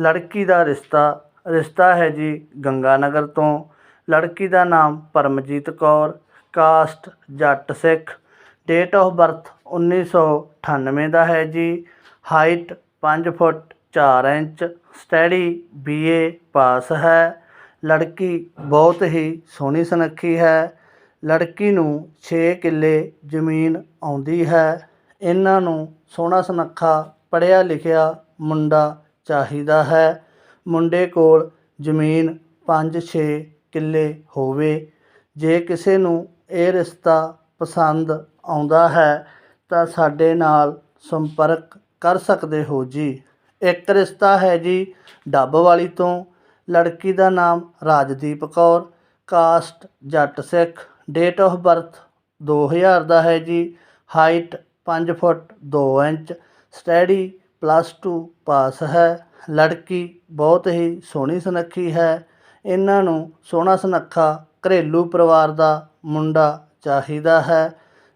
ਲੜਕੀ ਦਾ ਰਿਸ਼ਤਾ ਰਿਸ਼ਤਾ ਹੈ ਜੀ ਗੰਗਾ ਨਗਰ ਤੋਂ। ਲੜਕੀ ਦਾ ਨਾਮ Paramjit Kaur, caste Jat Sikh. Date of birth 1998 ਦਾ ਹੈ ਜੀ। ਹਾਈਟ ਪੰਜ ਫੁੱਟ ਚਾਰ inch study B A pass ਹੈ। ਲੜਕੀ ਬਹੁਤ ਹੀ ਸੋਹਣੀ ਸੁਨੱਖੀ ਹੈ। ਲੜਕੀ ਨੂੰ 6 ਕਿੱਲੇ ਜ਼ਮੀਨ ਆਉਂਦੀ ਹੈ। ਇਹਨਾਂ ਨੂੰ ਸੋਹਣਾ ਸੁਨੱਖਾ ਪੜ੍ਹਿਆ ਲਿਖਿਆ ਮੁੰਡਾ ਚਾਹੀਦਾ ਹੈ। ਮੁੰਡੇ ਕੋਲ ਜ਼ਮੀਨ 5-6 ਕਿੱਲੇ ਹੋਵੇ। ਜੇ ਕਿਸੇ ਨੂੰ ਇਹ ਰਿਸ਼ਤਾ ਪਸੰਦ ਆਉਂਦਾ ਹੈ, ਤਾਂ ਸਾਡੇ ਨਾਲ ਸੰਪਰਕ ਕਰ ਸਕਦੇ ਹੋ ਜੀ। ਇੱਕ ਰਿਸ਼ਤਾ ਹੈ ਜੀ ਡੱਬ ਵਾਲੀ ਤੋਂ। ਲੜਕੀ ਦਾ ਨਾਮ Rajdeep Kaur. Caste Jat Sikh. Date of birth 2000 ਦਾ ਹੈ ਜੀ। Height 5 foot 2 inch. Study plus two pass ਹੈ। ਲੜਕੀ ਬਹੁਤ ਹੀ ਸੋਹਣੀ ਸੁਨੱਖੀ ਹੈ। ਇਹਨਾਂ ਨੂੰ ਸੋਹਣਾ ਸੁਨੱਖਾ ਘਰੇਲੂ ਪਰਿਵਾਰ ਦਾ ਮੁੰਡਾ ਚਾਹੀਦਾ ਹੈ।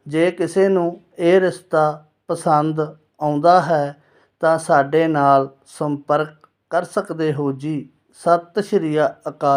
ਜੇ ਕਿਸੇ ਨੂੰ ਇਹ ਰਿਸ਼ਤਾ ਪਸੰਦ ਆਉਂਦਾ ਹੈ, ਤਾਂ ਸਾਡੇ ਨਾਲ ਸੰਪਰਕ ਕਰ ਸਕਦੇ ਹੋ ਜੀ। ਸਤਿ ਸ਼੍ਰੀ ਅਕਾਲ।